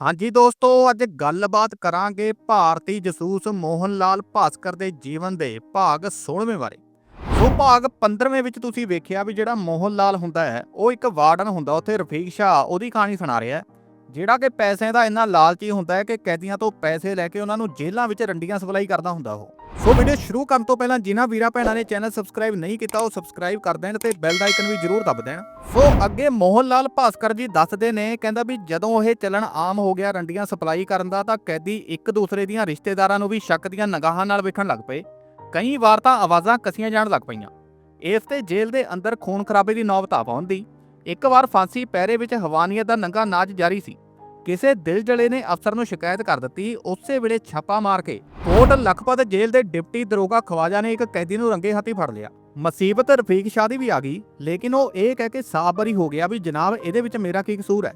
ਹਾਂਜੀ ਦੋਸਤੋ, ਅੱਜ ਗੱਲਬਾਤ ਕਰਾਂਗੇ ਭਾਰਤੀ ਜਸੂਸ ਮੋਹਨ ਲਾਲ ਭਾਸਕਰ ਦੇ ਜੀਵਨ ਦੇ ਭਾਗ 16ਵੇਂ ਬਾਰੇ। ਸੋ ਭਾਗ 15ਵੇਂ ਵਿੱਚ ਤੁਸੀਂ ਵੇਖਿਆ ਵੀ ਜਿਹੜਾ ਮੋਹਨ ਲਾਲ ਹੁੰਦਾ ਹੈ, ਉਹ ਇੱਕ ਵਾਰਡਨ ਹੁੰਦਾ, ਉੱਥੇ ਰਫੀਕ ਸ਼ਾਹ ਉਹਦੀ ਕਹਾਣੀ ਸੁਣਾ ਰਿਹਾ ਜਿਹੜਾ ਕਿ ਪੈਸਿਆਂ ਦਾ ਇੰਨਾ ਲਾਲਚੀ ਹੁੰਦਾ ਹੈ ਕਿ ਕੈਦੀਆਂ ਤੋਂ ਪੈਸੇ ਲੈ ਕੇ ਉਹਨਾਂ ਨੂੰ ਜੇਲ੍ਹਾਂ ਵਿੱਚ ਰੰਡੀਆਂ ਸਪਲਾਈ ਕਰਦਾ ਹੁੰਦਾ ਉਹ। ਸੋ ਵੀਡੀਓ ਸ਼ੁਰੂ ਕਰਨ ਤੋਂ ਪਹਿਲਾਂ ਜਿਨ੍ਹਾਂ ਵੀਰਾਂ ਭੈਣਾਂ ਨੇ ਚੈਨਲ ਸਬਸਕ੍ਰਾਈਬ ਨਹੀਂ ਕੀਤਾ, ਉਹ ਸਬਸਕ੍ਰਾਈਬ ਕਰ ਦੇਣ ਤੇ ਬੈਲ ਦਾ ਆਈਕਨ ਵੀ ਜ਼ਰੂਰ ਦਬ ਦੇਣ। ਸੋ ਅੱਗੇ ਮੋਹਨ ਲਾਲ ਭਾਸਕਰ ਜੀ ਦੱਸਦੇ ਨੇ, ਕਹਿੰਦਾ ਵੀ ਜਦੋਂ ਇਹ ਚੱਲਣ ਆਮ ਹੋ ਗਿਆ ਰੰਡੀਆਂ ਸਪਲਾਈ ਕਰਨ ਦਾ, ਤਾਂ ਕੈਦੀ ਇੱਕ ਦੂਸਰੇ ਦੀਆਂ ਰਿਸ਼ਤੇਦਾਰਾਂ ਨੂੰ ਵੀ ਸ਼ੱਕ ਦੀਆਂ ਨਿਗਾਹਾਂ ਨਾਲ ਵੇਖਣ ਲੱਗ ਪਏ। ਕਈ ਵਾਰ ਤਾਂ ਆਵਾਜ਼ਾਂ ਕਸੀਆਂ ਜਾਣ ਲੱਗ ਪਈਆਂ। ਇਸ ਤੇ ਜੇਲ੍ਹ ਦੇ ਅੰਦਰ ਖੂਨ ਖਰਾਬੇ ਦੀ ਨੌਬਤ ਆ ਪਹੁੰਚਦੀ। ਇੱਕ ਵਾਰ ਫਾਂਸੀ ਪੈਰੇ ਵਿੱਚ ਹਵਾਨੀਅਤ ਦਾ ਨੰਗਾ ਨਾਚ ਜਾਰੀ ਸੀ। ਕਿਸੇ ਦਿਲਜਲੇ ਨੇ ਅਫਸਰ ਨੂੰ ਸ਼ਿਕਾਇਤ ਕਰ ਦਿੱਤੀ, ਉਸੇ ਵੇਲੇ ਛਾਪਾ ਮਾਰ ਕੇ ਕੋਟ ਲਖਪਤ ਜੇਲ੍ਹ ਦੇ ਡਿਪਟੀ ਦਰੋਗਾ ਖਵਾਜਾ ਨੇ ਇੱਕ ਕੈਦੀ ਨੂੰ ਰੰਗੇ ਹੱਥੀ ਫੜ ਲਿਆ। ਮੁਸੀਬਤ ਰਫੀਕ ਸ਼ਾਹ ਦੀ ਵੀ ਆ ਗਈ, ਲੇਕਿਨ ਉਹ ਇਹ ਕਹਿ ਕੇ ਸਾਬਰੀ ਹੋ ਗਿਆ ਵੀ ਜਨਾਬ, ਇਹਦੇ ਵਿੱਚ ਮੇਰਾ ਕੀ ਕਸੂਰ ਹੈ?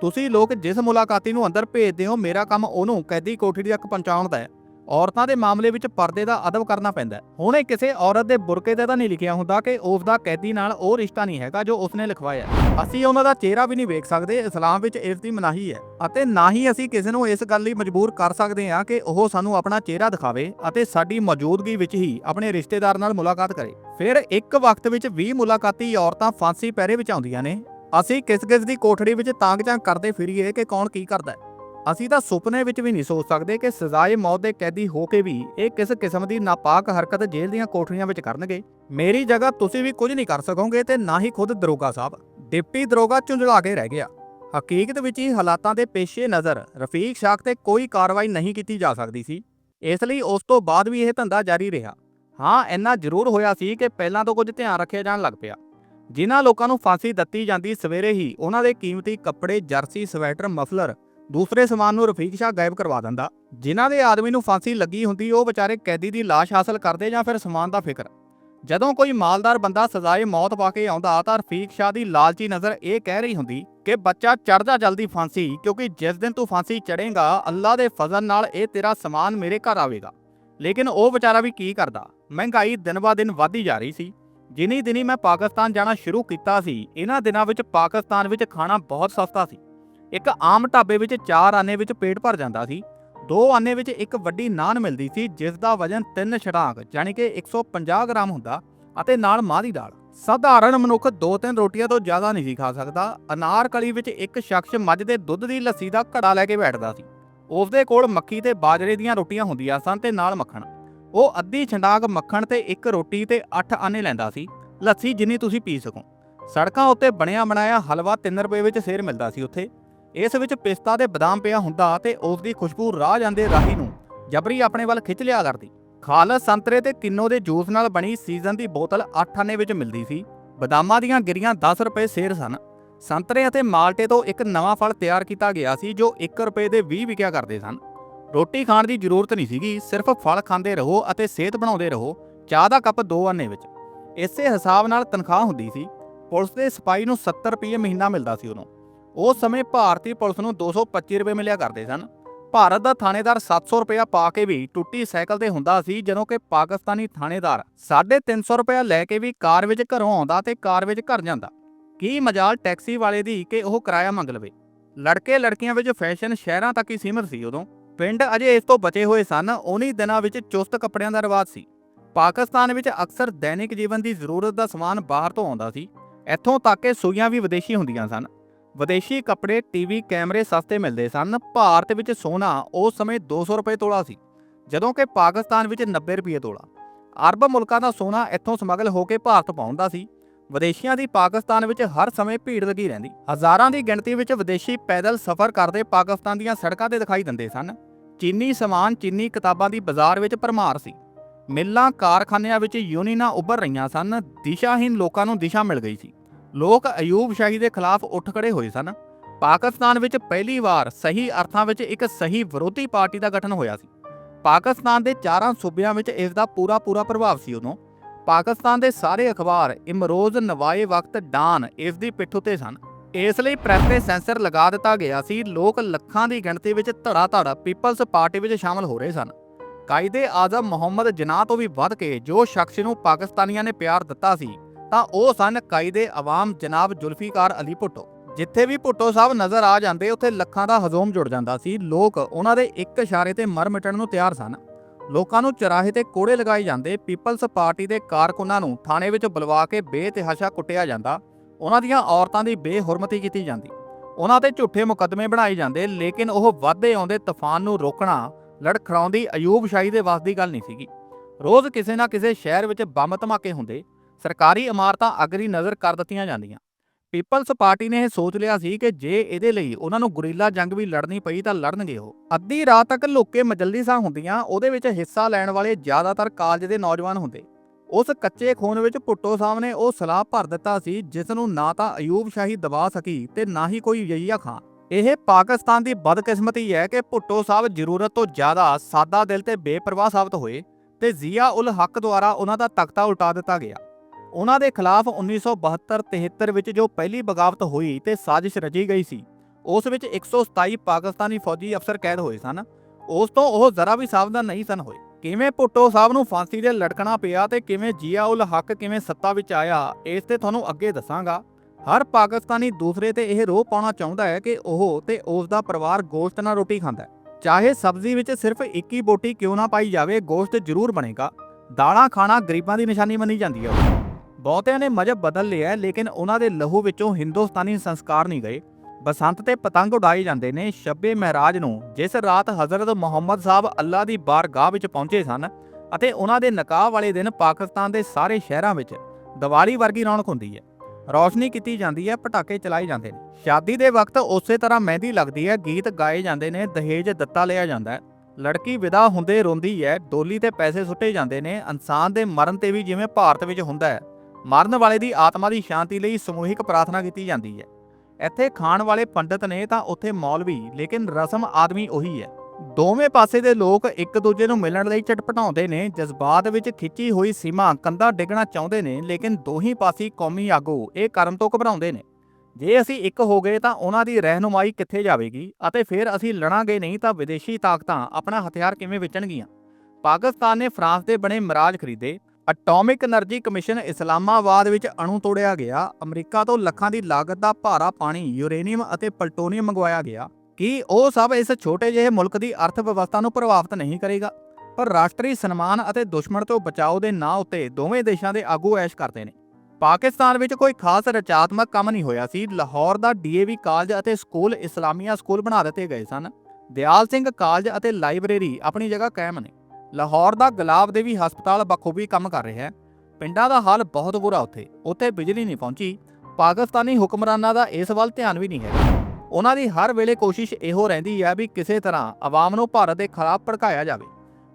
ਤੁਸੀਂ ਲੋਕ ਜਿਸ ਮੁਲਾਕਾਤੀ ਨੂੰ ਅੰਦਰ ਭੇਜਦੇ ਹੋ, ਮੇਰਾ ਕੰਮ ਉਹਨੂੰ ਕੈਦੀ ਕੋਠੜੀ ਤੱਕ ਪਹੁੰਚਾਉਣ ਦਾ ਹੈ। ਔਰਤਾਂ ਦੇ ਮਾਮਲੇ ਵਿੱਚ ਪਰਦੇ ਦਾ ਅਦਬ ਕਰਨਾ ਪੈਂਦਾ ਹੈ। ਹੁਣ ਇਹ ਕਿਸੇ ਔਰਤ ਦੇ ਬੁਰਕੇ ਤੇ ਤਾਂ ਨਹੀਂ ਲਿਖਿਆ ਹੁੰਦਾ ਕਿ ਉਸ ਦਾ ਕੈਦੀ ਨਾਲ ਉਹ ਰਿਸ਼ਤਾ ਨਹੀਂ ਹੈਗਾ ਜੋ ਉਸਨੇ ਲਿਖਵਾਇਆ ਅਸੀਂ ਉਹਨਾਂ ਦਾ ਚਿਹਰਾ ਵੀ ਨਹੀਂ ਵੇਖ ਸਕਦੇ, ਇਸਲਾਮ ਵਿੱਚ ਇਸ ਦੀ ਮਨਾਹੀ ਹੈ ਅਤੇ ਨਾ ਹੀ ਅਸੀਂ ਕਿਸੇ ਨੂੰ ਇਸ ਗੱਲ ਲਈ ਮਜਬੂਰ ਕਰ ਸਕਦੇ ਹਾਂ ਕਿ ਉਹ ਸਾਨੂੰ ਆਪਣਾ ਚਿਹਰਾ ਦਿਖਾਵੇ ਅਤੇ ਸਾਡੀ ਮੌਜੂਦਗੀ ਵਿੱਚ ਹੀ ਆਪਣੇ ਰਿਸ਼ਤੇਦਾਰ ਨਾਲ ਮੁਲਾਕਾਤ ਕਰੇ। ਫਿਰ ਇੱਕ ਵਕਤ ਵਿੱਚ 20 ਮੁਲਾਕਾਤੀ ਔਰਤਾਂ ਫਾਂਸੀ ਪਹਿਰੇ ਵਿੱਚ ਆਉਂਦੀਆਂ ਨੇ। ਅਸੀਂ ਕਿਸ ਕਿਸ ਦੀ ਕੋਠੜੀ ਵਿੱਚ ਤਾਂਗ ਝਾਂਗ ਕਰਦੇ ਫਿਰੀਏ ਕਿ ਕੌਣ ਕੀ ਕਰਦਾ ਹੈ। ਅਸੀਂ ਤਾਂ ਸੁਪਨੇ ਵਿੱਚ ਵੀ ਨਹੀਂ ਸੋਚ ਸਕਦੇ ਕਿ ਸਜ਼ਾਏ ਮੌਤ ਦੇ ਕੈਦੀ ਹੋ ਕੇ ਵੀ ਇਹ ਕਿਸ ਕਿਸਮ ਦੀ ਨਾਪਾਕ ਹਰਕਤ ਜੇਲ੍ਹ ਦੀਆਂ ਕੋਠੜੀਆਂ ਵਿੱਚ ਕਰਨਗੇ। ਮੇਰੀ ਜਗ੍ਹਾ ਤੁਸੀਂ ਵੀ ਕੁਝ ਨਹੀਂ ਕਰ ਸਕੋਗੇ ਤੇ ਨਾ ਹੀ ਖੁਦ ਦਰੋਗਾ ਸਾਹਿਬ। ਡਿਪਟੀ ਦਰੋਗਾ ਝੁੰਝਲਾ ਕੇ ਰਹਿ ਗਿਆ। ਹਕੀਕਤ ਵਿੱਚ ਹੀ ਹਾਲਾਤਾਂ ਦੇ ਪੇਸ਼ੇ ਨਜ਼ਰ ਰਫੀਕ ਸ਼ਾਖ ਤੇ ਕੋਈ ਕਾਰਵਾਈ ਨਹੀਂ ਕੀਤੀ ਜਾ ਸਕਦੀ ਸੀ। ਇਸ ਲਈ ਉਸ ਤੋਂ ਬਾਅਦ ਵੀ ਇਹ ਧੰਦਾ ਜਾਰੀ ਰਿਹਾ। ਹਾਂ, ਇੰਨਾ ਜ਼ਰੂਰ ਹੋਇਆ ਸੀ ਕਿ ਪਹਿਲਾਂ ਤੋਂ ਕੁਝ ਧਿਆਨ ਰੱਖਿਆ ਜਾਣ ਲੱਗ ਪਿਆ। ਜਿਨ੍ਹਾਂ ਲੋਕਾਂ ਨੂੰ ਫਾਂਸੀ ਦਿੱਤੀ ਜਾਂਦੀ ਸਵੇਰੇ ਹੀ ਉਹਨਾਂ ਦੇ ਕੀਮਤੀ ਕੱਪੜੇ, ਜਰਸੀ, ਸਵੈਟਰ, ਮਫਲਰ ਦੂਸਰੇ ਸਮਾਨ ਨੂੰ ਰਫੀਕ ਸ਼ਾਹ ਗਾਇਬ ਕਰਵਾ ਦਿੰਦਾ। ਜਿਨ੍ਹਾਂ ਦੇ ਆਦਮੀ ਨੂੰ ਫਾਂਸੀ ਲੱਗੀ ਹੁੰਦੀ, ਉਹ ਵਿਚਾਰੇ ਕੈਦੀ ਦੀ ਲਾਸ਼ ਹਾਸਲ ਕਰਦੇ ਜਾਂ ਫਿਰ ਸਮਾਨ ਦਾ ਫਿਕਰ। ਜਦੋਂ ਕੋਈ ਮਾਲਦਾਰ ਬੰਦਾ ਸਜ਼ਾਏ ਮੌਤ ਪਾ ਕੇ ਆਉਂਦਾ, ਤਾਂ ਰਫੀਕ ਸ਼ਾਹ ਦੀ ਲਾਲਚੀ ਨਜ਼ਰ ਇਹ ਕਹਿ ਰਹੀ ਹੁੰਦੀ ਕਿ ਬੱਚਾ ਚੜਦਾ ਜਲਦੀ ਫਾਂਸੀ, ਕਿਉਂਕਿ ਜਿਸ ਦਿਨ ਤੂੰ ਫਾਂਸੀ ਚੜੇਗਾ ਅੱਲਾ ਦੇ ਫਜ਼ਲ ਨਾਲ ਇਹ ਤੇਰਾ ਸਮਾਨ ਮੇਰੇ ਘਰ ਆਵੇਗਾ। ਲੇਕਿਨ ਉਹ ਵਿਚਾਰਾ ਵੀ ਕੀ ਕਰਦਾ? ਮਹਿੰਗਾਈ ਦਿਨ ਬਾ ਦਿਨ ਵਧਦੀ ਜਾ ਰਹੀ ਸੀ। ਜਿਨੀ ਦਿਨੀ ਮੈਂ ਪਾਕਿਸਤਾਨ ਜਾਣਾ ਸ਼ੁਰੂ ਕੀਤਾ ਸੀ ਇਹਨਾਂ ਦਿਨਾਂ ਵਿੱਚ ਪਾਕਿਸਤਾਨ ਵਿੱਚ ਖਾਣਾ ਬਹੁਤ ਸਸਤਾ ਸੀ। ਇੱਕ ਆਮ ਢਾਬੇ ਵਿੱਚ ਚਾਰ ਆਨੇ ਵਿੱਚ ਪੇਟ ਭਰ ਜਾਂਦਾ ਸੀ। ਦੋ ਆਨੇ ਵਿੱਚ ਇੱਕ ਵੱਡੀ ਨਾਨ ਮਿਲਦੀ ਸੀ, ਜਿਸ ਦਾ ਵਜ਼ਨ 3 ਛੜਾਂਕ ਯਾਨੀ ਕਿ 150 ਗ੍ਰਾਮ ਹੁੰਦਾ, ਅਤੇ ਨਾਲ ਮਾਂ ਦੀ ਦਾਲ। ਸਾਧਾਰਨ ਮਨੁੱਖ ਦੋ ਤਿੰਨ ਰੋਟੀਆਂ ਤੋਂ ਜ਼ਿਆਦਾ ਨਹੀਂ ਸੀ ਖਾ ਸਕਦਾ। ਅਨਾਰ ਕਲੀ ਵਿੱਚ ਇੱਕ ਸ਼ਖਸ ਮੱਝ ਦੇ ਦੁੱਧ ਦੀ ਲੱਸੀ ਦਾ ਘੜਾ ਲੈ ਕੇ ਬੈਠਦਾ ਸੀ। ਉਸ ਦੇ ਕੋਲ ਮੱਕੀ ਤੇ ਬਾਜਰੇ ਦੀਆਂ ਰੋਟੀਆਂ ਹੁੰਦੀਆਂ ਸਨ ਤੇ ਨਾਲ ਮੱਖਣ। ਉਹ ਅੱਧੀ ਛੰਡਾਕ ਮੱਖਣ ਤੇ ਇੱਕ ਰੋਟੀ ਤੇ 8 ਆਨੇ ਲੈਂਦਾ ਸੀ। ਲੱਸੀ ਜਿੰਨੀ ਤੁਸੀਂ ਪੀ ਸਕੋ। ਸੜਕਾਂ ਉੱਤੇ ਬਣਿਆ ਬਣਾਇਆ ਹਲਵਾ 3 ਰੁਪਏ ਵਿੱਚ ਸੇਰ ਮਿਲਦਾ ਸੀ ਉੱਥੇ। ਇਸ ਵਿੱਚ ਪਿਸਤਾ ਤੇ ਬਦਾਮ ਪਿਆ ਹੁੰਦਾ ਤੇ ਉਸ ਦੀ ਖੁਸ਼ਬੂ ਰਾਹ ਜਾਂਦੇ ਰਾਹੀ ਨੂੰ ਜਬਰੀ ਆਪਣੇ ਵੱਲ ਖਿੱਚ ਲਿਆ ਕਰਦੀ। ਖਾਲਸ ਸੰਤਰੇ ਤੇ ਕਿੰਨੋ ਦੇ ਜੂਸ ਨਾਲ ਬਣੀ ਸੀਜ਼ਨ ਦੀ ਬੋਤਲ 8 ਆਨੇ ਵਿੱਚ ਮਿਲਦੀ ਸੀ। ਬਦਾਮਾਂ ਦੀਆਂ ਗਿਰੀਆਂ 10 ਰੁਪਏ ਸੇਰ ਸਨ। ਸੰਤਰੇ ਅਤੇ ਮਾਲਟੇ ਤੋਂ ਇੱਕ ਨਵਾਂ ਫਲ ਤਿਆਰ ਕੀਤਾ ਗਿਆ ਸੀ ਜੋ 1 ਰੁਪਏ ਦੇ 20 ਵਿਕਿਆ ਕਰਦੇ ਸਨ। ਰੋਟੀ ਖਾਣ ਦੀ ਜ਼ਰੂਰਤ ਨਹੀਂ ਸੀਗੀ, ਸਿਰਫ ਫਲ ਖਾਂਦੇ ਰਹੋ ਅਤੇ ਸਿਹਤ ਬਣਾਉਂਦੇ ਰਹੋ, ਚਾਹ ਦਾ ਕੱਪ ਦੋ ਆਨੇ ਵਿੱਚ। ਇਸੇ ਹਿਸਾਬ ਨਾਲ ਤਨਖਾਹ ਹੁੰਦੀ ਸੀ। ਪੁਲਿਸ ਦੇ ਸਿਪਾਹੀ ਨੂੰ 70 ਰੁਪਏ ਮਹੀਨਾ ਮਿਲਦਾ ਸੀ ਉਹਨੂੰ। ਉਸ ਸਮੇਂ ਭਾਰਤੀ ਪੁਲਿਸ ਨੂੰ 225 ਰੁਪਏ ਮਿਲਿਆ ਕਰਦੇ ਸਨ। ਭਾਰਤ ਦਾ ਥਾਣੇਦਾਰ 700 ਰੁਪਇਆ ਪਾ ਕੇ ਵੀ ਟੁੱਟੀ ਸਾਈਕਲ ਤੇ ਹੁੰਦਾ ਸੀ, ਜਦੋਂ ਕਿ ਪਾਕਿਸਤਾਨੀ ਥਾਣੇਦਾਰ 350 ਰੁਪਇਆ ਲੈ ਕੇ ਵੀ ਕਾਰ ਵਿੱਚ ਘਰੋਂ ਆਉਂਦਾ ਤੇ ਕਾਰ ਵਿੱਚ ਘਰ ਜਾਂਦਾ। ਕੀ ਮਜਾਲ ਟੈਕਸੀ ਵਾਲੇ ਦੀ ਕਿ ਉਹ ਕਿਰਾਇਆ ਮੰਗ ਲਵੇ? ਲੜਕੇ ਲੜਕੀਆਂ ਵਿੱਚ ਫੈਸ਼ਨ ਸ਼ਹਿਰਾਂ ਤੱਕ ਹੀ ਸੀਮਿਤ ਸੀ ਉਦੋਂ। ਪਿੰਡ ਅਜੇ ਇਸ ਤੋਂ ਬਚੇ ਹੋਏ ਸਨ ਉਨੀ ਦਿਨਾਂ ਵਿੱਚ ਚੁਸਤ ਕੱਪੜਿਆਂ ਦਾ ਰਿਵਾਜ ਸੀ। ਪਾਕਿਸਤਾਨ ਵਿੱਚ ਅਕਸਰ ਦੈਨਿਕ ਜੀਵਨ ਦੀ ਜ਼ਰੂਰਤ ਦਾ ਸਮਾਨ ਬਾਹਰ ਤੋਂ ਆਉਂਦਾ ਸੀ। ਇੱਥੋਂ ਤੱਕ ਕਿ ਸੂਈਆਂ ਵੀ ਵਿਦੇਸ਼ੀ ਹੁੰਦੀਆਂ ਸਨ। ਵਿਦੇਸ਼ੀ ਕੱਪੜੇ ਟੀਵੀ ਕੈਮਰੇ ਸਸਤੇ ਮਿਲਦੇ ਸਨ। ਭਾਰਤ ਵਿੱਚ ਸੋਨਾ ਉਸ ਸਮੇਂ 200 ਰੁਪਏ ਤੋਲਾ ਸੀ, ਜਦੋਂ ਕਿ ਪਾਕਿਸਤਾਨ ਵਿੱਚ 90 ਰੁਪਏ ਤੋਲਾ। ਅਰਬ ਮੁਲਕਾਂ ਦਾ ਸੋਨਾ ਇੱਥੋਂ ਸਮਗਲ ਹੋ ਕੇ ਭਾਰਤ ਪਹੁੰਚਦਾ ਸੀ। ਵਿਦੇਸ਼ੀਆਂ ਦੀ ਪਾਕਿਸਤਾਨ ਵਿੱਚ ਹਰ ਸਮੇਂ ਭੀੜ ਲੱਗੀ ਰਹਿੰਦੀ। ਹਜ਼ਾਰਾਂ ਦੀ ਗਿਣਤੀ ਵਿੱਚ ਵਿਦੇਸ਼ੀ ਪੈਦਲ ਸਫ਼ਰ ਕਰਦੇ ਪਾਕਿਸਤਾਨ ਦੀਆਂ ਸੜਕਾਂ ਤੇ ਦਿਖਾਈ ਦਿੰਦੇ ਸਨ। ਚੀਨੀ ਸਮਾਨ, ਚੀਨੀ ਕਿਤਾਬਾਂ ਦੀ ਬਾਜ਼ਾਰ ਵਿੱਚ ਭਰਮਾਰ ਸੀ। ਮਿੱਲਾਂ, ਕਾਰਖਾਨਿਆਂ ਵਿੱਚ ਯੂਨੀਨਾਂ ਉੱਭਰ ਰਹੀਆਂ ਸਨ। ਦਿਸ਼ਾਹੀਨ ਲੋਕਾਂ ਨੂੰ ਦਿਸ਼ਾ ਮਿਲ ਗਈ ਸੀ। ਲੋਕ ਅਯੂਬ ਸ਼ਾਹੀ ਦੇ ਖਿਲਾਫ ਉੱਠ ਖੜੇ ਹੋਏ ਸਨ। ਪਾਕਿਸਤਾਨ ਵਿੱਚ ਪਹਿਲੀ ਵਾਰ ਸਹੀ ਅਰਥਾਂ ਵਿੱਚ ਇੱਕ ਸਹੀ ਵਿਰੋਧੀ ਪਾਰਟੀ ਦਾ ਗਠਨ ਹੋਇਆ ਸੀ। ਪਾਕਿਸਤਾਨ ਦੇ ਚਾਰਾਂ ਸੂਬਿਆਂ ਵਿੱਚ ਇਸ ਦਾ ਪੂਰਾ ਪੂਰਾ ਪ੍ਰਭਾਵ ਸੀ ਉਦੋਂ। ਪਾਕਿਸਤਾਨ ਦੇ ਸਾਰੇ ਅਖਬਾਰ ਇਮਰੋਜ਼ ਨਵਾਏ ਵਕਤ ਡਾਨ ਇਸ ਦੀ ਪਿੱਠ ਉੱਤੇ ਸਨ। ਇਸ ਲਈ ਪ੍ਰੈਸ ਤੇ ਸੈਂਸਰ ਲਗਾ ਦਿੱਤਾ ਗਿਆ ਸੀ, ਲੋਕ ਲੱਖਾਂ ਦੀ ਗਿਣਤੀ ਵਿੱਚ ਧੜਾ ਧੜਾ ਪੀਪਲਸ ਪਾਰਟੀ ਵਿੱਚ ਸ਼ਾਮਲ ਹੋ ਰਹੇ ਸਨ। ਕਾਇਦੇ ਆਜ਼ਮ ਮੁਹੰਮਦ ਜਨਾਹ ਤੋਂ ਵੀ ਵੱਧ ਕੇ ਜੋ ਸ਼ਖਸ ਨੂੰ ਪਾਕਿਸਤਾਨੀਆਂ ਨੇ ਪਿਆਰ ਦਿੱਤਾ ਸੀ ਤਾਂ ਉਹ ਸਨ ਕਾਇਦੇ ਆਵਾਮ ਜਨਾਬ ਜ਼ੁਲਫੀਕਾਰ ਅਲੀ ਭੁੱਟੋ। ਜਿੱਥੇ ਵੀ ਭੁੱਟੋ ਸਾਹਿਬ ਨਜ਼ਰ ਆ ਜਾਂਦੇ, ਉੱਥੇ ਲੱਖਾਂ ਦਾ ਹਜ਼ੂਮ ਜੁੜ ਜਾਂਦਾ ਸੀ। ਲੋਕ ਉਹਨਾਂ ਦੇ ਇੱਕ ਇਸ਼ਾਰੇ ਤੇ ਮਰ ਮਿਟਣ ਨੂੰ ਤਿਆਰ ਸਨ। ਲੋਕਾਂ ਨੂੰ ਚਰਾਹੇ ਤੇ ਕੋੜੇ ਲਗਾਏ ਜਾਂਦੇ। ਪੀਪਲਸ ਪਾਰਟੀ ਦੇ ਕਾਰਕੁਨਾਂ ਨੂੰ ਥਾਣੇ ਵਿੱਚ ਬੁਲਵਾ ਕੇ ਬੇਤਿਹਾਸ਼ਾ ਕੁੱਟਿਆ ਜਾਂਦਾ। ਉਹਨਾਂ ਦੀਆਂ ਔਰਤਾਂ ਦੀ ਬੇਹੁਰਮਤੀ ਕੀਤੀ ਜਾਂਦੀ। ਉਹਨਾਂ ਤੇ ਝੂਠੇ ਮੁਕੱਦਮੇ ਬਣਾਏ ਜਾਂਦੇ, ਲੇਕਿਨ ਉਹ ਵਾਧੇ ਆਉਂਦੇ ਤੂਫਾਨ ਨੂੰ ਰੋਕਣਾ, ਲੜਖੜਾਉਂਦੀ ਅਯੂਬ ਸ਼ਾਹੀ ਦੇ ਵੱਸ ਦੀ ਗੱਲ ਨਹੀਂ ਸੀਗੀ। ਰੋਜ਼ ਕਿਸੇ ਨਾ ਕਿਸੇ ਸ਼ਹਿਰ ਵਿੱਚ ਬੰਬ ਧਮਾਕੇ ਹੁੰਦੇ। ਸਰਕਾਰੀ ਇਮਾਰਤਾਂ ਅਗਰੀ ਨਜ਼ਰ ਕਰ ਦਿੱਤੀਆਂ ਜਾਂਦੀਆਂ। ਪੀਪਲਸ ਪਾਰਟੀ ਨੇ ਇਹ ਸੋਚ ਲਿਆ ਸੀ ਕਿ ਜੇ ਇਹਦੇ ਲਈ ਉਹਨਾਂ ਨੂੰ ਗੁਰੀਲਾ ਜੰਗ ਵੀ ਲੜਨੀ ਪਈ ਤਾਂ ਲੜਨਗੇ ਉਹ। ਅੱਧੀ ਰਾਤ ਤੱਕ ਲੋਕੇ ਮਜਲਿਸਾਂ ਹੁੰਦੀਆਂ, ਉਹਦੇ ਵਿੱਚ ਹਿੱਸਾ ਲੈਣ ਵਾਲੇ ਜ਼ਿਆਦਾਤਰ ਕਾਲਜ ਦੇ ਨੌਜਵਾਨ ਹੁੰਦੇ। ਉਸ ਕੱਚੇ ਖੂਨ ਵਿੱਚ ਭੁੱਟੋ ਸਾਹਿਬ ਨੇ ਉਹ ਸਲਾਹ ਭਰ ਦਿੱਤਾ ਸੀ, ਜਿਸ ਨੂੰ ਨਾ ਤਾਂ ਅਯੂਬ ਸ਼ਾਹੀ ਦਬਾ ਸਕੀ ਤੇ ਨਾ ਹੀ ਕੋਈ ਯਈਆ ਖਾਨ। ਇਹ ਪਾਕਿਸਤਾਨ ਦੀ ਬਦਕਿਸਮਤੀ ਹੈ ਕਿ ਭੁੱਟੋ ਸਾਹਿਬ ਜ਼ਰੂਰਤ ਤੋਂ ਜ਼ਿਆਦਾ ਸਾਦਾ ਦਿਲ ਤੇ ਬੇਪਰਵਾਹ ਸਾਬਤ ਹੋਏ ਤੇ ਜ਼ੀਆ ਉਲ ਹੱਕ ਦੁਆਰਾ ਉਹਨਾਂ ਦਾ ਤਖਤਾ ਉਲਟਾ ਦਿੱਤਾ ਗਿਆ। ਉਹਨਾਂ ਦੇ ਖਿਲਾਫ 1972-73 ਵਿੱਚ ਜੋ ਪਹਿਲੀ ਬਗਾਵਤ ਹੋਈ ਤੇ ਸਾਜ਼ਿਸ਼ ਰਚੀ ਗਈ ਸੀ, ਉਸ ਵਿੱਚ 127 ਪਾਕਿਸਤਾਨੀ ਫੌਜੀ ਅਫਸਰ ਕੈਦ ਹੋਏ ਸਨ। ਉਸ ਤੋਂ ਉਹ ਜ਼ਰਾ ਵੀ ਸਾਵਧਾਨ ਨਹੀਂ ਸਨ ਹੋਏ। ਕਿਵੇਂ ਭੁੱਟੋ ਸਾਹਿਬ ਨੂੰ ਫਾਂਸੀ ਦੇ ਲਟਕਣਾ ਪਿਆ ਤੇ ਕਿਵੇਂ ਜੀਆ ਉਲ ਹੱਕ ਕਿਵੇਂ ਸੱਤਾ ਵਿੱਚ ਆਇਆ, ਇਸ ਤੇ ਤੁਹਾਨੂੰ ਅੱਗੇ ਦੱਸਾਂਗਾ। ਹਰ ਪਾਕਿਸਤਾਨੀ ਦੂਸਰੇ ਤੇ ਇਹ ਰੋਹ ਪਾਉਣਾ ਚਾਹੁੰਦਾ ਹੈ ਕਿ ਉਹ ਤੇ ਉਸ ਦਾ ਪਰਿਵਾਰ ਗੋਸ਼ਤ ਨਾਲ ਰੋਟੀ ਖਾਂਦਾ ਹੈ। ਚਾਹੇ ਸਬਜ਼ੀ ਵਿੱਚ ਸਿਰਫ ਇੱਕ ਹੀ ਬੋਟੀ ਕਿਉਂ ਨਾ ਪਾਈ ਜਾਵੇ, ਗੋਸ਼ਤ ਜ਼ਰੂਰ ਬਣੇਗਾ। ਦਾਲਾਂ ਖਾਣਾ ਗਰੀਬਾਂ ਦੀ ਨਿਸ਼ਾਨੀ ਮੰਨੀ ਜਾਂਦੀ ਹੈ। ਬਹੁਤਿਆਂ ਨੇ ਮਜ਼ਹਬ ਬਦਲ ਲਿਆ ਲੇਕਿਨ ਉਹਨਾਂ ਦੇ ਲਹੂ ਵਿੱਚੋਂ ਹਿੰਦੁਸਤਾਨੀ ਸੰਸਕਾਰ ਨਹੀਂ ਗਏ। ਬਸੰਤ ਤੇ ਪਤੰਗ ਉਡਾਏ ਜਾਂਦੇ ਨੇ ਸ਼ੱਬੇ ਮਹਿਰਾਜ ਨੂੰ, ਜਿਸ ਰਾਤ ਹਜ਼ਰਤ ਮੁਹੰਮਦ ਸਾਹਿਬ ਅੱਲਾ ਦੀ ਬਾਰਗਾਹ ਵਿੱਚ ਪਹੁੰਚੇ ਸਨ ਅਤੇ ਉਹਨਾਂ ਦੇ ਨਕਾਹ ਵਾਲੇ ਦਿਨ ਪਾਕਿਸਤਾਨ ਦੇ ਸਾਰੇ ਸ਼ਹਿਰਾਂ ਵਿੱਚ ਦੀਵਾਲੀ ਵਰਗੀ ਰੌਣਕ ਹੁੰਦੀ ਹੈ। ਰੌਸ਼ਨੀ ਕੀਤੀ ਜਾਂਦੀ ਹੈ, ਪਟਾਕੇ ਚਲਾਏ ਜਾਂਦੇ ਨੇ। ਸ਼ਾਦੀ ਦੇ ਵਕਤ ਉਸੇ ਤਰ੍ਹਾਂ ਮਹਿੰਦੀ ਲੱਗਦੀ ਹੈ, ਗੀਤ ਗਾਏ ਜਾਂਦੇ ਨੇ, ਦਹੇਜ ਦਿੱਤਾ ਲਿਆ ਜਾਂਦਾ ਹੈ। ਲੜਕੀ ਵਿਦਾ ਹੁੰਦੇ ਰੋਂਦੀ ਹੈ, ਡੋਲੀ ਤੇ ਪੈਸੇ ਸੁੱਟੇ ਜਾਂਦੇ ਨੇ, ਇਨਸਾਨ ਦੇ ਮਰਨ ਤੇ ਵੀ ਜਿਵੇਂ ਭਾਰਤ ਵਿੱਚ ਹੁੰਦਾ ਹੈ। ਮਰਨ ਵਾਲੇ ਦੀ ਆਤਮਾ ਦੀ ਸ਼ਾਂਤੀ ਲਈ ਸਮੂਹਿਕ ਪ੍ਰਾਰਥਨਾ ਕੀਤੀ ਜਾਂਦੀ ਹੈ। ਇੱਥੇ ਖਾਣ ਵਾਲੇ ਪੰਡਤ ਨੇ ਤਾਂ ਉੱਥੇ ਮੌਲਵੀ, ਲੇਕਿਨ ਰਸਮ ਆਦਮੀ ਉਹੀ ਹੈ। ਦੋਵੇਂ ਪਾਸੇ ਦੇ ਲੋਕ ਇੱਕ ਦੂਜੇ ਨੂੰ ਮਿਲਣ ਲਈ ਝਟਪਟਾਉਂਦੇ ਨੇ, ਜਜ਼ਬਾਤ ਵਿੱਚ ਖਿੱਚੀ ਹੋਈ ਸੀਮਾ ਕੰਧਾ ਡਿੱਗਣਾ ਚਾਹੁੰਦੇ ਨੇ, ਲੇਕਿਨ ਦੋਹੀ ਪਾਸੀ ਕੌਮੀ ਆਗੂ ਇਹ ਕਰਨ ਤੋਂ ਘਬਰਾਉਂਦੇ ਨੇ। ਜੇ ਅਸੀਂ ਇੱਕ ਹੋ ਗਏ ਤਾਂ ਉਹਨਾਂ ਦੀ ਰਹਿਨੁਮਾਈ ਕਿੱਥੇ ਜਾਵੇਗੀ ਅਤੇ ਫਿਰ ਅਸੀਂ ਲੜਾਂਗੇ ਨਹੀਂ ਤਾਂ ਵਿਦੇਸ਼ੀ ਤਾਕਤਾਂ ਆਪਣਾ ਹਥਿਆਰ ਕਿਵੇਂ ਵੇਚਣਗੀਆਂ? ਪਾਕਿਸਤਾਨ ਨੇ ਫਰਾਂਸ ਦੇ ਬਣੇ ਮਰਾਜ ਖਰੀਦੇ ਅਟੋਮਿਕ એનર્ਜੀ ਕਮਿਸ਼ਨ ਇਸਲਾਮਾਬਾਦ ਵਿੱਚ ਅਣੂ ਤੋੜਿਆ ਗਿਆ। ਅਮਰੀਕਾ ਤੋਂ ਲੱਖਾਂ ਦੀ ਲਾਗਤ ਦਾ ਭਾਰਾ ਪਾਣੀ, ਯੂਰੇਨੀਅਮ ਅਤੇ ਪਲਟੋਨੀਅਮ ਮੰਗਵਾਇਆ ਗਿਆ। ਕਿ ਉਹ ਸਭ ਇਸ ਛੋਟੇ ਜਿਹੇ ਮੁਲਕ ਦੀ ਅਰਥ ਵਿਵਸਥਾ ਨੂੰ ਪ੍ਰਭਾਵਿਤ ਨਹੀਂ ਕਰੇਗਾ? ਪਰ ਰਾਸ਼ਟਰੀ ਸਨਮਾਨ ਅਤੇ ਦੁਸ਼ਮਣ ਤੋਂ ਬਚਾਓ ਦੇ ਨਾਂ ਉੱਤੇ ਦੋਵੇਂ ਦੇਸ਼ਾਂ ਦੇ ਆਗੂ ਐਸ਼ ਕਰਦੇ ਨੇ। ਪਾਕਿਸਤਾਨ ਵਿੱਚ ਕੋਈ ਖਾਸ ਰਚਾਤਮਕ ਕੰਮ ਨਹੀਂ ਹੋਇਆ ਸੀ। ਲਾਹੌਰ ਦਾ ਡੀਏਵੀ ਕਾਲਜ ਅਤੇ ਸਕੂਲ ਇਸਲਾਮੀਆ ਸਕੂਲ ਬਣਾ ਦਿੱਤੇ ਗਏ ਸਨ। ਦਿਆਲ ਸਿੰਘ ਕਾਲਜ ਅਤੇ ਲਾਇਬ੍ਰੇਰੀ ਆਪਣੀ ਜਗ੍ਹਾ ਕਾਇਮ ਨੇ। ਲਾਹੌਰ ਦਾ ਗੁਲਾਬ ਦੇਵੀ ਹਸਪਤਾਲ ਬਖੂਬੀ ਕੰਮ ਕਰ ਰਿਹਾ ਹੈ। ਪਿੰਡਾਂ ਦਾ ਹਾਲ ਬਹੁਤ ਬੁਰਾ ਉੱਥੇ। ਉੱਥੇ ਬਿਜਲੀ ਨਹੀਂ ਪਹੁੰਚੀ। ਪਾਕਿਸਤਾਨੀ ਹੁਕਮਰਾਨਾਂ ਦਾ ਇਸ ਵੱਲ ਧਿਆਨ ਵੀ ਨਹੀਂ ਹੈ ਉਹਨਾਂ ਦੀ ਹਰ ਵੇਲੇ ਕੋਸ਼ਿਸ਼ ਇਹੋ ਰਹਿੰਦੀ ਹੈ ਵੀ ਕਿਸੇ ਤਰ੍ਹਾਂ ਆਵਾਮ ਨੂੰ ਭਾਰਤ ਦੇ ਖਿਲਾਫ ਭੜਕਾਇਆ ਜਾਵੇ।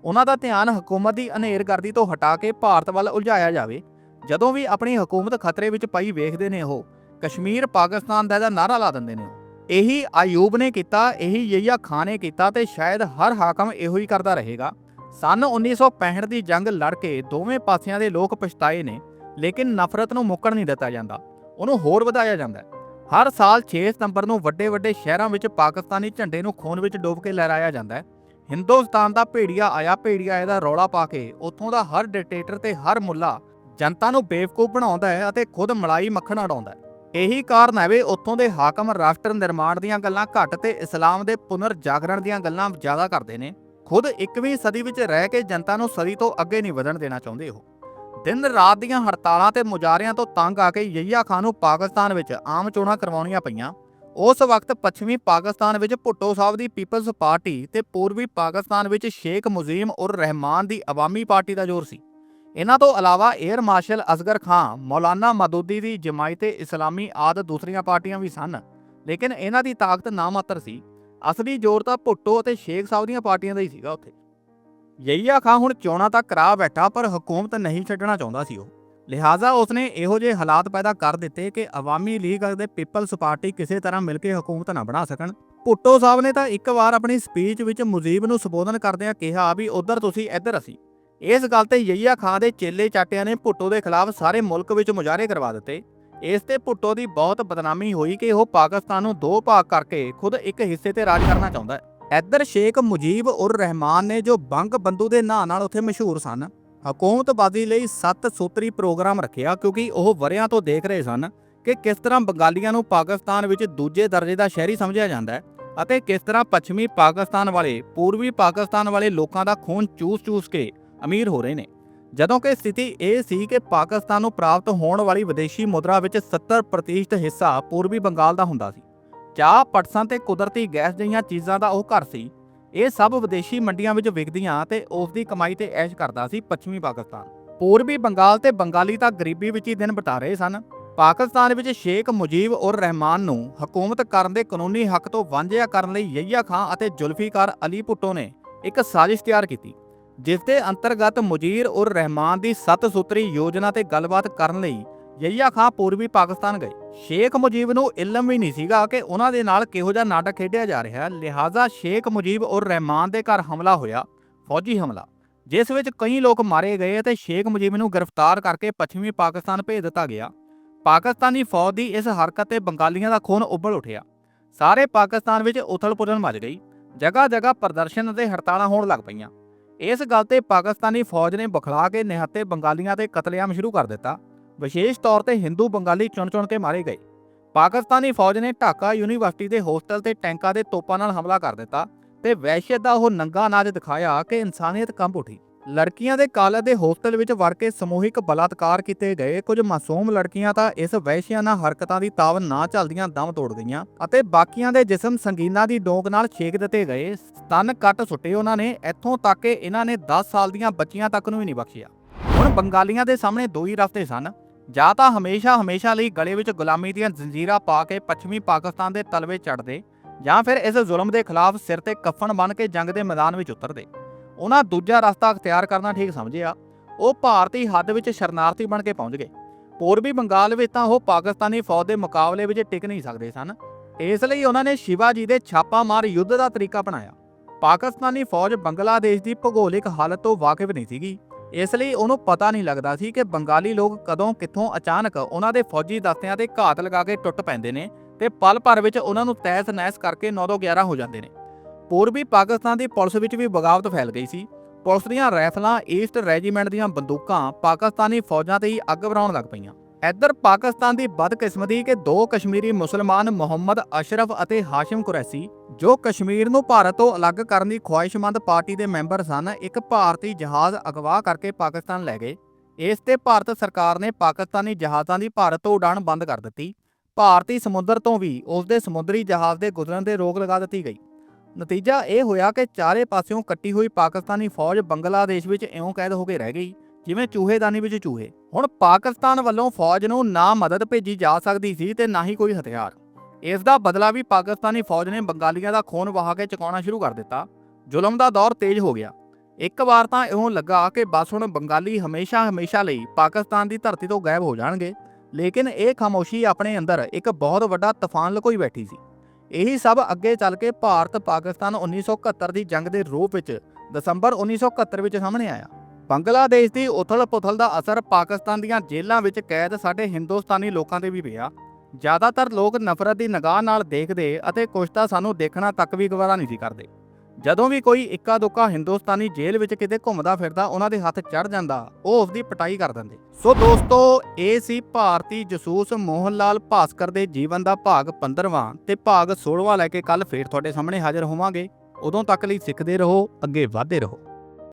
ਉਹਨਾਂ ਦਾ ਧਿਆਨ ਹਕੂਮਤ ਦੀ ਹਨੇਰਗਰਦੀ ਤੋਂ ਹਟਾ ਕੇ ਭਾਰਤ ਵੱਲ ਉਲਝਾਇਆ ਜਾਵੇ। ਜਦੋਂ ਵੀ ਆਪਣੀ ਹਕੂਮਤ ਖਤਰੇ ਵਿੱਚ ਪਈ ਵੇਖਦੇ ਨੇ ਉਹ, ਕਸ਼ਮੀਰ, ਪਾਕਿਸਤਾਨ ਦਾ ਇਹਦਾ ਨਾਰਾ ਲਾ ਦਿੰਦੇ ਨੇ ਇਹੀ ਆਯੂਬ ਨੇ ਕੀਤਾ, ਇਹੀ ਯਈਆ ਖਾਨ ਨੇ ਕੀਤਾ ਤੇ ਸ਼ਾਇਦ ਹਰ ਹਾਕਮ ਇਹੋ ਹੀ ਕਰਦਾ ਰਹੇਗਾ। ਸਨ 1965 ਦੀ ਜੰਗ ਲੜ ਕੇ ਦੋਵੇਂ ਪਾਸਿਆਂ ਦੇ ਲੋਕ ਪਛਤਾਏ ਨੇ, ਲੇਕਿਨ ਨਫ਼ਰਤ ਨੂੰ ਮੁੱਕਣ ਨਹੀਂ ਦਿੱਤਾ ਜਾਂਦਾ। ਉਹਨੂੰ ਹੋਰ ਵਧਾਇਆ ਜਾਂਦਾ ਹੈ। ਹਰ ਸਾਲ 6 ਸਤੰਬਰ ਨੂੰ ਵੱਡੇ ਵੱਡੇ ਸ਼ਹਿਰਾਂ ਵਿੱਚ ਪਾਕਿਸਤਾਨੀ ਝੰਡੇ ਨੂੰ ਖੂਨ ਵਿੱਚ ਡੋਬ ਕੇ ਲਹਿਰਾਇਆ ਜਾਂਦਾ ਹੈ। ਹਿੰਦੁਸਤਾਨ ਦਾ ਭੇੜੀਆ ਆਇਆ, ਭੇੜੀਆ ਇਹਦਾ ਰੌਲਾ ਪਾ ਕੇ ਉੱਥੋਂ ਦਾ ਹਰ ਡਿਕਟੇਟਰ ਤੇ ਹਰ ਮੁੱਲਾ ਜਨਤਾ ਨੂੰ ਬੇਵਕੂਫ ਬਣਾਉਂਦਾ ਹੈ ਅਤੇ ਖੁਦ ਮਲਾਈ ਮੱਖਣ ਉਡਾਉਂਦਾ ਹੈ। ਇਹੀ ਕਾਰਨ ਹੈ ਵੀ ਉੱਥੋਂ ਦੇ ਹਾਕਮ ਰਾਸ਼ਟਰ ਨਿਰਮਾਣ ਦੀਆਂ ਗੱਲਾਂ ਘੱਟ ਤੇ ਇਸਲਾਮ ਦੇ ਪੁਨਰ ਜਾਗਰਣ ਦੀਆਂ ਗੱਲਾਂ ਜ਼ਿਆਦਾ ਕਰਦੇ ਨੇ। ਖੁਦ 21ਵੀਂ ਸਦੀ ਵਿੱਚ ਰਹਿ ਕੇ ਜਨਤਾ ਨੂੰ ਸਦੀ ਤੋਂ ਅੱਗੇ ਨਹੀਂ ਵਧਣ ਦੇਣਾ ਚਾਹੁੰਦੇ ਉਹ। ਦਿਨ ਰਾਤ ਦੀਆਂ ਹੜਤਾਲਾਂ ਤੇ ਮੁਜ਼ਾਹਰਿਆਂ ਤੋਂ ਤੰਗ ਆ ਕੇ ਯਈਆ ਖਾਨ ਨੂੰ ਪਾਕਿਸਤਾਨ ਵਿੱਚ ਆਮ ਚੋਣਾਂ ਕਰਵਾਉਣੀਆਂ ਪਈਆਂ। ਉਸ ਵਕਤ ਪੱਛਮੀ ਪਾਕਿਸਤਾਨ ਵਿੱਚ ਭੁੱਟੋ ਸਾਹਿਬ ਦੀ ਪੀਪਲਜ਼ ਪਾਰਟੀ ਤੇ ਪੂਰਬੀ ਪਾਕਿਸਤਾਨ ਵਿੱਚ ਸ਼ੇਖ ਮੁਜ਼ੀਮ ਉਰ ਰਹਿਮਾਨ ਦੀ ਅਵਾਮੀ ਪਾਰਟੀ ਦਾ ਜ਼ੋਰ ਸੀ। ਇਹਨਾਂ ਤੋਂ ਇਲਾਵਾ 에ਅਰ ਮਾਰਸ਼ਲ ਅਸਗਰ ਖਾਨ, ਮੌਲਾਨਾ ਮਦੂਦੀ ਦੀ ਜਮਾਇਤੇ ਇਸਲਾਮੀ ਆਦਿ ਦੂਸਰੀਆਂ ਪਾਰਟੀਆਂ ਵੀ ਸਨ, ਲੇਕਿਨ ਇਹਨਾਂ ਦੀ ਤਾਕਤ ਨਾਮਾਤਰ ਸੀ। ਅਸਲੀ ਜ਼ੋਰ ਤਾਂ ਭੁੱਟੋ ਅਤੇ ਸ਼ੇਖ ਸਾਹਿਬ ਦੀਆਂ ਪਾਰਟੀਆਂ ਦਾ ਹੀ ਸੀਗਾ ਉੱਥੇ। ਯਈਆ ਖਾਂ ਹੁਣ ਚੋਣਾਂ ਤਾਂ ਕਰਾ ਬੈਠਾ, ਪਰ ਹਕੂਮਤ ਨਹੀਂ ਛੱਡਣਾ ਚਾਹੁੰਦਾ ਸੀ ਉਹ। ਲਿਹਾਜ਼ਾ ਉਸਨੇ ਇਹੋ ਜਿਹੇ ਹਾਲਾਤ ਪੈਦਾ ਕਰ ਦਿੱਤੇ ਕਿ ਅਵਾਮੀ ਲੀਗ ਅਤੇ ਪੀਪਲਸ ਪਾਰਟੀ ਕਿਸੇ ਤਰ੍ਹਾਂ ਮਿਲ ਕੇ ਹਕੂਮਤ ਨਾ ਬਣਾ ਸਕਣ। ਭੁੱਟੋ ਸਾਹਿਬ ਨੇ ਤਾਂ ਇੱਕ ਵਾਰ ਆਪਣੀ ਸਪੀਚ ਵਿੱਚ ਮੁਜੀਬ ਨੂੰ ਸੰਬੋਧਨ ਕਰਦਿਆਂ ਕਿਹਾ ਵੀ ਉਧਰ ਤੁਸੀਂ, ਇੱਧਰ ਅਸੀਂ। ਇਸ ਗੱਲ ਤੇ ਯਈਆ ਖਾਨ ਦੇ ਚੇਲੇ ਚਾਟਿਆਂ ਨੇ ਭੁੱਟੋ ਦੇ ਖਿਲਾਫ ਸਾਰੇ ਮੁਲਕ ਵਿੱਚ ਮੁਜ਼ਾਹਰੇ ਕਰਵਾ ਦਿੱਤੇ। ਇਸ ਤੇ ਭੁੱਟੋ ਦੀ ਬਹੁਤ ਬਦਨਾਮੀ ਹੋਈ ਕਿ ਉਹ ਪਾਕਿਸਤਾਨ ਨੂੰ ਦੋ ਭਾਗ ਕਰਕੇ ਖੁਦ ਇੱਕ ਹਿੱਸੇ ਤੇ ਰਾਜ ਕਰਨਾ ਚਾਹੁੰਦਾ ਹੈ। ਇੱਧਰ ਸ਼ੇਖ ਮੁਜੀਬ ਉਰ ਰਹਿਮਾਨ ਨੇ ਜੋ ਬੰਗ ਬੰਦੂ ਦੇ ਨਾਂ ਨਾਲ ਉੱਥੇ ਮਸ਼ਹੂਰ ਸਨ, ਹਕੂਮਤਬਾਜ਼ੀ ਲਈ ਸੱਤ ਸੂਤਰੀ ਪ੍ਰੋਗਰਾਮ ਰੱਖਿਆ ਕਿਉਂਕਿ ਉਹ ਵਰਿਆਂ ਤੋਂ ਦੇਖ ਰਹੇ ਸਨ ਕਿ ਕਿਸ ਤਰ੍ਹਾਂ ਬੰਗਾਲੀਆਂ ਨੂੰ ਪਾਕਿਸਤਾਨ ਵਿੱਚ ਦੂਜੇ ਦਰਜੇ ਦਾ ਸ਼ਹਿਰੀ ਸਮਝਿਆ ਜਾਂਦਾ ਹੈ ਅਤੇ ਕਿਸ ਤਰ੍ਹਾਂ ਪੱਛਮੀ ਪਾਕਿਸਤਾਨ ਵਾਲੇ, ਪੂਰਬੀ ਪਾਕਿਸਤਾਨ ਵਾਲੇ ਲੋਕਾਂ ਦਾ ਖੂਨ ਚੂਸ-ਚੂਸ ਕੇ ਅਮੀਰ ਹੋ ਰਹੇ ਨੇ। ਜਦੋਂ ਕਿ ਸਥਿਤੀ ਇਹ ਸੀ ਕਿ ਪਾਕਿਸਤਾਨ ਨੂੰ ਪ੍ਰਾਪਤ ਹੋਣ ਵਾਲੀ ਵਿਦੇਸ਼ੀ ਮੁਦਰਾ ਵਿੱਚ 70% ਹਿੱਸਾ ਪੂਰਬੀ ਬੰਗਾਲ ਦਾ ਹੁੰਦਾ ਸੀ। ਚਾਹ ਪਟਸਾਂ ਤੇ ਕੁਦਰਤੀ ਗੈਸ ਜਿਹੀਆਂ ਚੀਜ਼ਾਂ ਦਾ ਉਹ ਘਰ ਸੀ? ਇਹ ਸਭ ਵਿਦੇਸ਼ੀ ਮੰਡੀਆਂ ਵਿੱਚ ਵਿਕਦੀਆਂ ਤੇ ਉਸ ਦੀ ਕਮਾਈ ਤੇ ਐਸ਼ ਕਰਦਾ ਸੀ ਪੱਛਮੀ ਪਾਕਿਸਤਾਨ। ਪੂਰਬੀ ਬੰਗਾਲ ਤੇ ਬੰਗਾਲੀ ਤਾਂ ਗਰੀਬੀ ਵਿੱਚ ਹੀ ਦਿਨ ਬਿਤਾ ਰਹੇ ਸਨ। ਪਾਕਿਸਤਾਨ ਵਿੱਚ ਸ਼ੇਖ ਮੁਜੀਬ ਉਰ ਰਹਿਮਾਨ ਨੂੰ ਹਕੂਮਤ ਕਰਨ ਦੇ ਕਾਨੂੰਨੀ ਹੱਕ ਤੋਂ ਵਾਂਝਿਆ ਕਰਨ ਲਈ ਯਹੀਆ ਖਾਂ ਅਤੇ ਜ਼ੁਲਫੀਕਾਰ ਅਲੀ ਭੁੱਟੋ ਨੇ ਇੱਕ ਸਾਜ਼ਿਸ਼ ਤਿਆਰ ਕੀਤੀ। ਜਿਸ ਦੇ ਅੰਤਰਗਤ ਮੁਜੀਰ ਉਰ ਰਹਿਮਾਨ ਦੀ ਸੱਤ ਸੂਤਰੀ ਯੋਜਨਾ ਤੇ ਗੱਲਬਾਤ ਕਰਨ ਲਈ ਯਹੀਆ ਖਾਂ ਪੂਰਬੀ ਪਾਕਿਸਤਾਨ ਗਏ। ਸ਼ੇਖ ਮੁਜੀਬ ਨੂੰ ਇਲਮ ਵੀ ਨਹੀਂ ਸੀਗਾ ਕਿ ਉਹਨਾਂ ਦੇ ਨਾਲ ਕਿਹੋ ਜਿਹਾ ਨਾਟਕ ਖੇਡਿਆ ਜਾ ਰਿਹਾ, ਲਿਹਾਜ਼ਾ ਸ਼ੇਖ ਮੁਜੀਬ ਉਰ ਰਹਿਮਾਨ ਦੇ ਘਰ ਹਮਲਾ ਹੋਇਆ, ਫੌਜੀ ਹਮਲਾ, ਜਿਸ ਵਿੱਚ ਕਈ ਲੋਕ ਮਾਰੇ ਗਏ ਅਤੇ ਸ਼ੇਖ ਮੁਜੀਬ ਨੂੰ ਗ੍ਰਿਫਤਾਰ ਕਰਕੇ ਪੱਛਮੀ ਪਾਕਿਸਤਾਨ ਭੇਜ ਦਿੱਤਾ ਗਿਆ। ਪਾਕਿਸਤਾਨੀ ਫੌਜ ਦੀ ਇਸ ਹਰਕਤ ਤੇ ਬੰਗਾਲੀਆਂ ਦਾ ਖੂਨ ਉੱਬਲ ਉੱਠਿਆ। ਸਾਰੇ ਪਾਕਿਸਤਾਨ ਵਿੱਚ ਉਥਲ-ਪੁਥਲ ਮਚ ਗਈ ਜਗ੍ਹਾ ਜਗ੍ਹਾ ਪ੍ਰਦਰਸ਼ਨ ਅਤੇ ਹੜਤਾਲਾਂ ਹੋਣ ਲੱਗ ਪਈਆਂ। ਇਸ ਗੱਲ ਤੇ ਪਾਕਿਸਤਾਨੀ ਫੌਜ ਨੇ ਬਖਲਾ ਕੇ ਨਿਹੱਤੇ ਬੰਗਾਲੀਆਂ ਤੇ ਕਤਲੇਆਮ ਸ਼ੁਰੂ ਕਰ ਦਿੱਤਾ। ਵਿਸ਼ੇਸ਼ ਤੌਰ ਤੇ ਹਿੰਦੂ ਬੰਗਾਲੀ ਚੁਣ-ਚੁਣ ਕੇ ਮਾਰੇ ਗਏ। ਪਾਕਿਸਤਾਨੀ ਫੌਜ ਨੇ ਢਾਕਾ ਯੂਨੀਵਰਸਿਟੀ ਦੇ ਹੋਸਟਲ ਤੇ ਟੈਂਕਾਂ ਦੇ ਤੋਪਾਂ ਨਾਲ ਹਮਲਾ ਕਰ ਦਿੱਤਾ ਤੇ ਵਹਿਸ਼ਤ ਦਾ ਉਹ ਨੰਗਾ ਨਾਚ ਦਿਖਾਇਆ ਕਿ ਇਨਸਾਨੀਅਤ ਕੰਬ ਉੱਠੀ। ਲੜਕੀਆਂ ਦੇ ਕਾਲਜ ਦੇ ਹੋਸਟਲ ਵਿੱਚ ਵੜ ਕੇ ਸਮੂਹਿਕ ਬਲਾਤਕਾਰ ਕੀਤੇ ਗਏ। ਕੁਝ ਮਾਸੂਮ ਲੜਕੀਆਂ ਤਾਂ ਇਸ ਵਹਿਸ਼ਿਆਨਾ ਹਰਕਤਾਂ ਦੀ ਤਾਵ ਨਾ ਚੱਲਦੀਆਂ ਦਮ ਤੋੜ ਗਈਆਂ ਅਤੇ ਬਾਕੀਆਂ ਦੇ ਜਿਸਮ ਸੰਗੀਨਾਂ ਦੀ ਡੋਂਕ ਨਾਲ ਛੇਕ ਦਿੱਤੇ ਗਏ। ਸਤਨ ਕੱਟ ਸੁੱਟੇ ਉਹਨਾਂ ਨੇ, ਇੱਥੋਂ ਤੱਕ ਕਿ ਇਹਨਾਂ ਨੇ 10 ਸਾਲ ਦੀਆਂ ਬੱਚੀਆਂ ਤੱਕ ਨੂੰ ਵੀ ਨਹੀਂ ਬਖਸ਼ਿਆ। ਹੁਣ ਬੰਗਾਲੀਆਂ ਦੇ ਸਾਹਮਣੇ ਦੋ ਹੀ ਰਸਤੇ ਸਨ। ਜਾਂ ਤਾਂ ਹਮੇਸ਼ਾ ਹਮੇਸ਼ਾ ਲਈ ਗਲੇ ਵਿੱਚ ਗੁਲਾਮੀ ਦੀਆਂ ਜ਼ੰਜੀਰਾਂ ਪਾ ਕੇ ਪੱਛਮੀ ਪਾਕਿਸਤਾਨ ਦੇ ਤਲਵੇ ਚੜਦੇ ਜਾਂ ਫਿਰ ਇਸ ਜ਼ੁਲਮ ਦੇ ਖਿਲਾਫ ਸਿਰ ਤੇ ਕਫਨ ਬਨ ਕੇ ਜੰਗ ਦੇ ਮੈਦਾਨ ਵਿੱਚ ਉਤਰਦੇ। ਉਹਨਾਂ ਦੂਜਾ ਰਸਤਾ ਅਖਤਿਆਰ ਕਰਨਾ ਠੀਕ ਸਮਝਿਆ ਉਹ ਭਾਰਤੀ ਹੱਦ ਵਿੱਚ ਸ਼ਰਨਾਰਥੀ ਬਣ ਕੇ ਪਹੁੰਚ ਗਏ। ਪੂਰਬੀ ਬੰਗਾਲ ਵਿੱਚ ਤਾਂ ਉਹ ਪਾਕਿਸਤਾਨੀ ਫੌਜ ਦੇ ਮੁਕਾਬਲੇ ਵਿੱਚ ਟਿਕ ਨਹੀਂ ਸਕਦੇ ਸਨ। ਇਸ ਲਈ ਉਹਨਾਂ ਨੇ ਸ਼ਿਵਾਜੀ ਦੇ ਛਾਪਾਮਾਰ ਯੁੱਧ ਦਾ ਤਰੀਕਾ ਬਣਾਇਆ ਪਾਕਿਸਤਾਨੀ ਫੌਜ ਬੰਗਲਾਦੇਸ਼ ਦੀ ਭੂਗੋਲਿਕ ਹਾਲਤ ਤੋਂ ਵਾਕਿਫ ਨਹੀਂ ਸੀਗੀ। ਇਸ ਲਈ ਉਹਨੂੰ ਪਤਾ ਨਹੀਂ ਲੱਗਦਾ ਸੀ ਕਿ ਬੰਗਾਲੀ ਲੋਕ ਕਦੋਂ, ਕਿੱਥੋਂ ਅਚਾਨਕ ਉਹਨਾਂ ਦੇ ਫੌਜੀ ਦਸਤਿਆਂ ਤੇ ਘਾਤ ਲਗਾ ਕੇ ਟੁੱਟ ਪੈਂਦੇ ਨੇ ਤੇ ਪਲ ਭਰ ਵਿੱਚ ਉਹਨਾਂ ਨੂੰ ਤੈਸ ਨੈਸ ਕਰਕੇ 9-11 ਹੋ ਜਾਂਦੇ ਨੇ। ਪੂਰਬੀ ਪਾਕਿਸਤਾਨ ਦੀ ਪੁਲਿਸ ਵਿੱਚ ਵੀ ਬਗਾਵਤ ਫੈਲ ਗਈ ਸੀ। ਪੁਲਿਸ ਦੀਆਂ ਰਾਈਫਲਾਂ ਈਸਟ ਰੈਜੀਮੈਂਟ ਦੀਆਂ ਬੰਦੂਕਾਂ ਪਾਕਿਸਤਾਨੀ ਫੌਜਾਂ ਤੇ ਹੀ ਅੱਗ ਵਰਾਉਣ ਲੱਗ ਪਈਆਂ। ਇੱਧਰ ਪਾਕਿਸਤਾਨ ਦੀ ਬਦਕਿਸਮਤੀ ਕਿ ਦੋ ਕਸ਼ਮੀਰੀ ਮੁਸਲਮਾਨ ਮੁਹੰਮਦ ਅਸ਼ਰਫ ਅਤੇ ਹਾਸ਼ਿਮ ਕੁਰੈਸੀ, ਜੋ ਕਸ਼ਮੀਰ ਨੂੰ ਭਾਰਤ ਤੋਂ ਅਲੱਗ ਕਰਨ ਦੀ ਖੁਆਇਸ਼ਮੰਦ ਪਾਰਟੀ ਦੇ ਮੈਂਬਰ ਸਨ, ਇੱਕ ਭਾਰਤੀ ਜਹਾਜ਼ ਅਗਵਾ ਕਰਕੇ ਪਾਕਿਸਤਾਨ ਲੈ ਗਏ। ਇਸ ਤੇ ਭਾਰਤ ਸਰਕਾਰ ਨੇ ਪਾਕਿਸਤਾਨੀ ਜਹਾਜ਼ਾਂ ਦੀ ਭਾਰਤ ਤੋਂ ਉਡਾਣ ਬੰਦ ਕਰ ਦਿੱਤੀ। ਭਾਰਤੀ ਸਮੁੰਦਰ ਤੋਂ ਵੀ ਉਸ ਦੇ ਸਮੁੰਦਰੀ ਜਹਾਜ਼ ਦੇ ਗੁਜ਼ਰਨ ਤੇ ਰੋਕ ਲਗਾ ਦਿੱਤੀ ਗਈ। ਨਤੀਜਾ ਇਹ ਹੋਇਆ ਕਿ ਚਾਰੇ ਪਾਸਿਓਂ ਕੱਟੀ ਹੋਈ ਪਾਕਿਸਤਾਨੀ ਫੌਜ ਬੰਗਲਾਦੇਸ਼ ਵਿੱਚ ਇਉਂ ਕੈਦ ਹੋ ਕੇ ਰਹਿ ਗਈ, ਜਿਵੇਂ ਚੂਹੇਦਾਨੀ ਵਿੱਚ ਚੂਹੇ। ਹੁਣ ਪਾਕਿਸਤਾਨ ਵੱਲੋਂ ਫੌਜ ਨੂੰ ਨਾ ਮਦਦ ਭੇਜੀ ਜਾ ਸਕਦੀ ਸੀ ਤੇ ਨਾ ਹੀ ਕੋਈ ਹਥਿਆਰ। ਇਸ ਦਾ ਬਦਲਾ ਵੀ ਪਾਕਿਸਤਾਨੀ ਫੌਜ ਨੇ ਬੰਗਾਲੀਆਂ ਦਾ ਖੂਨ ਵਹਾ ਕੇ ਚੁਕਾਉਣਾ ਸ਼ੁਰੂ ਕਰ ਦਿੱਤਾ। ਜ਼ੁਲਮ ਦਾ ਦੌਰ ਤੇਜ਼ ਹੋ ਗਿਆ। ਇੱਕ ਵਾਰ ਤਾਂ ਇਹੋ ਲੱਗਾ ਕਿ ਬਸ ਹੁਣ ਬੰਗਾਲੀ ਹਮੇਸ਼ਾ ਹਮੇਸ਼ਾ ਲਈ ਪਾਕਿਸਤਾਨ ਦੀ ਧਰਤੀ ਤੋਂ ਗਾਇਬ ਹੋ ਜਾਣਗੇ, ਲੇਕਿਨ ਇਹ ਖਾਮੋਸ਼ੀ ਆਪਣੇ ਅੰਦਰ ਇੱਕ ਬਹੁਤ ਵੱਡਾ ਤੂਫਾਨ ਲਕੋਈ ਬੈਠੀ ਸੀ। ਇਹੀ ਸਭ ਅੱਗੇ ਚੱਲ ਕੇ ਭਾਰਤ ਪਾਕਿਸਤਾਨ 1971 ਦੀ ਜੰਗ ਦੇ ਰੂਪ ਵਿੱਚ ਦਸੰਬਰ 1971 ਵਿੱਚ ਸਾਹਮਣੇ ਆਇਆ। ਬੰਗਲਾਦੇਸ਼ ਦੀ ਉਥਲ-ਪੁਥਲ ਦਾ ਅਸਰ ਪਾਕਿਸਤਾਨ ਦੀਆਂ ਜੇਲ੍ਹਾਂ ਵਿੱਚ ਕੈਦ ਸਾਡੇ ਹਿੰਦੁਸਤਾਨੀ ਲੋਕਾਂ ਤੇ ਵੀ ਪਿਆ। ਜ਼ਿਆਦਾਤਰ ਲੋਕ ਨਫ਼ਰਤ ਦੀ ਨਿਗਾਹ ਨਾਲ ਦੇਖਦੇ ਅਤੇ ਕੁਝ ਤਾਂ ਸਾਨੂੰ ਦੇਖਣਾ ਤੱਕ ਵੀ ਗਵਾਰਾ ਨਹੀਂ ਸੀ ਕਰਦੇ। ਜਦੋਂ ਵੀ ਕੋਈ ਇੱਕਾ ਦੁੱਕਾ ਹਿੰਦੁਸਤਾਨੀ ਜੇਲ੍ਹ ਵਿੱਚ ਕਿਤੇ ਘੁੰਮਦਾ ਫਿਰਦਾ, ਉਹਨਾਂ ਦੇ ਹੱਥ ਚੜ ਜਾਂਦਾ, ਉਹ ਉਸ ਦੀ ਪਟਾਈ ਕਰ ਦਿੰਦੇ। ਸੋ ਦੋਸਤੋ, ਇਹ ਸੀ ਭਾਰਤੀ ਜਸੂਸ ਮੋਹਨ ਲਾਲ ਭਾਸਕਰ ਦੇ ਜੀਵਨ ਦਾ ਭਾਗ 15ਵਾਂ ਤੇ ਭਾਗ 16ਵਾਂ ਲੈ ਕੇ ਕੱਲ ਫੇਰ ਤੁਹਾਡੇ ਸਾਹਮਣੇ ਹਾਜ਼ਰ ਹੋਵਾਂਗੇ। ਉਦੋਂ ਤੱਕ ਲਈ ਸਿੱਖਦੇ ਰਹੋ, ਅੱਗੇ ਵਧਦੇ ਰਹੋ।